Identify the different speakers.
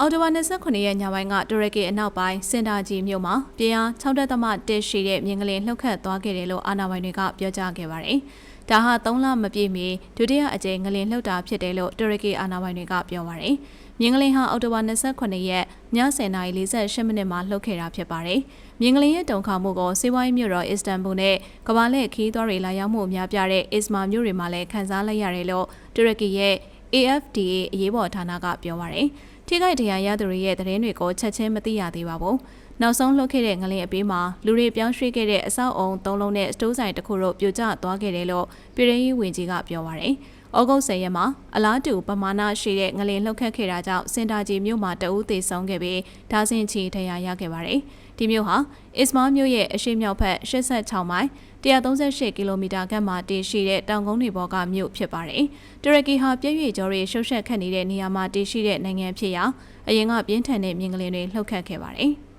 Speaker 1: အော်တိုဝါ29ရက်ညပိုင်းကတူရကီအနောက်ပိုင်းစင်တာဂျီမြို့မှာပြင်းအား6.1ရှိတဲ့မြင်းကလေးလှုပ်ခတ်သွားခဲ့တယ်လို့အာဏာပိုင်တွေကပြောကြားခဲ့ပါတယ်။ဒါဟာ3လမပြည့်မီဒုတိယအကြိမ်ငလင်လှုပ်တာဖြစ်တယ်လို့တူရကီအာဏာပိုင်တွေကပြောပါတယ်။မြင်းကလေးဟာအော်တိုဝါ29ရက်ည10:48မိနစ်မှာလှုပ်ခဲ့တာဖြစ်ပါတယ်။မြင်းကလေးရဲ့တုံခါမှုကိုစေဝိုင်းမြို့တော်အစ္စတန်ဘူနဲ့ကမ္ဘာလက်ခီးသွားတွေလာရောက်မှုအများပြတဲ့အစ္စမာမြို့တွေမှာလည်းခန်းစားလိုက်ရတယ်လို့တူရကီရဲ့ AFDA အရေးပေါ်ဌာနကပြောပါရယ်ထိခိုက်တရားရသူတွေရဲ့သတင်းတွေကိုချက်ချင်းမသိရသေးပါဘူးနောက်ဆုံးလှုပ်ခဲ့တဲ့ငလင်အပေးမှာလူတွေပြောင်းရွှေ့ခဲ့တဲ့အဆောက်အုံ၃လုံးနဲ့စတိုးဆိုင်တစ်ခုတို့ပြိုကျသွားခဲ့တယ်လို့ပြည်ထောင်ရေးဝန်ကြီးကပြောပါရယ် ဩဂုတ်10ရက်မှာအလားတူပမာဏရှိတဲ့ငလင်လှုပ်ခတ်ခဲ့တာကြောင့်စင်တာကြီးမြို့မှာတအူးသေဆုံးခဲ့ပြီးဒါဇင်ချီထရာရခဲ့ပါတယ်။ဒီမြို့ဟာအစ္စမားမြို့ရဲ့အရှေ့မြောက်ဘက်86မိုင်138ကီလိုမီတာခန့်မှာတည်ရှိတဲ့တောင်ကုန်းတွေပေါ်ကမြို့ဖြစ်ပါတယ်။တူရကီဟာပြည့်ရွေကျော်တွေရှုပ်ရှက်ခတ်နေတဲ့နေရာမှာတည်ရှိတဲ့နိုင်ငံဖြစ်ရာအရင်ကပြင်းထန်တဲ့မြင်းကလေးတွေလှုပ်ခတ်ခဲ့ပါတယ်။